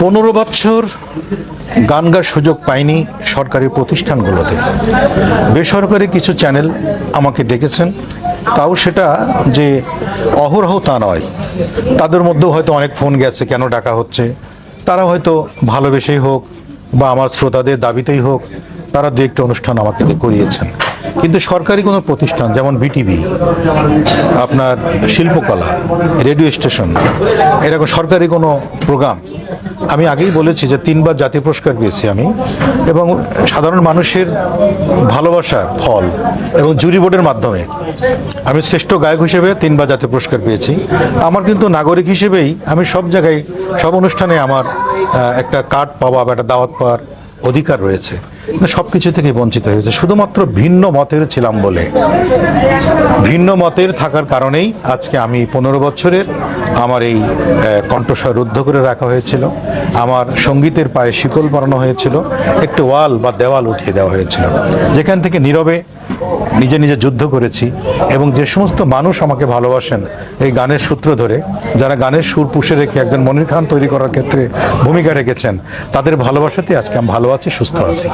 পনেরো বছর গান গাওয়ার সুযোগ পাইনি সরকারি প্রতিষ্ঠানগুলোতে। বেসরকারি কিছু চ্যানেল আমাকে ডেকেছেন। তাও সেটা যে অহরহ তা নয়। তাদের মধ্যেও হয়তো অনেক ফোন গেছে, কেন ডাকা হচ্ছে? তারা হয়তো ভালোবেসেই হোক বা আমার শ্রোতাদের দাবিতেই হোক, তারা দু একটা অনুষ্ঠান আমাকে করিয়েছেন। কিন্তু সরকারি কোনো প্রতিষ্ঠান, যেমন বিটিভি আপনার শিল্পকলা, রেডিও স্টেশন, এরকম সরকারি কোনো প্রোগ্রাম, আমি আগেই বলেছি যে তিনবার জাতীয় পুরস্কার পেয়েছি আমি, এবং সাধারণ মানুষের ভালোবাসার ফল এবং জুরি বোর্ডের মাধ্যমে আমি শ্রেষ্ঠ গায়ক হিসেবে তিনবার জাতীয় পুরস্কার পেয়েছি। আমার কিন্তু নাগরিক হিসেবেই আমি সব জায়গায়, সব অনুষ্ঠানে আমার একটা কার্ড পাওয়া বা একটা দাওয়াত পাওয়ার অধিকার রয়েছে। সব কিছু থেকে বঞ্চিত হয়েছে। শুধুমাত্র ভিন্ন মতের ছিলাম বলে। ভিন্ন মতের থাকার কারণেই আজকে আমি পনেরো বছরের আমার এই কণ্ঠস্বর রুদ্ধ করে রাখা হয়েছিল। আমার সঙ্গীতের পায়ে শিকল বানানো হয়েছিল। একটু ওয়াল বা দেওয়াল উঠিয়ে দেওয়া হয়েছিল। যেখান থেকে নীরবে নিজে নিজে যুদ্ধ করেছি এবং যে সমস্ত মানুষ আমাকে ভালোবাসেন এই গানের সূত্র ধরে, যারা গানের সুর পুষে রেখে একজন মনির খান তৈরি করার ক্ষেত্রে ভূমিকা রেখেছেন, তাদের ভালোবাসাতে আজকে আমি ভালো আছি, সুস্থ আছি।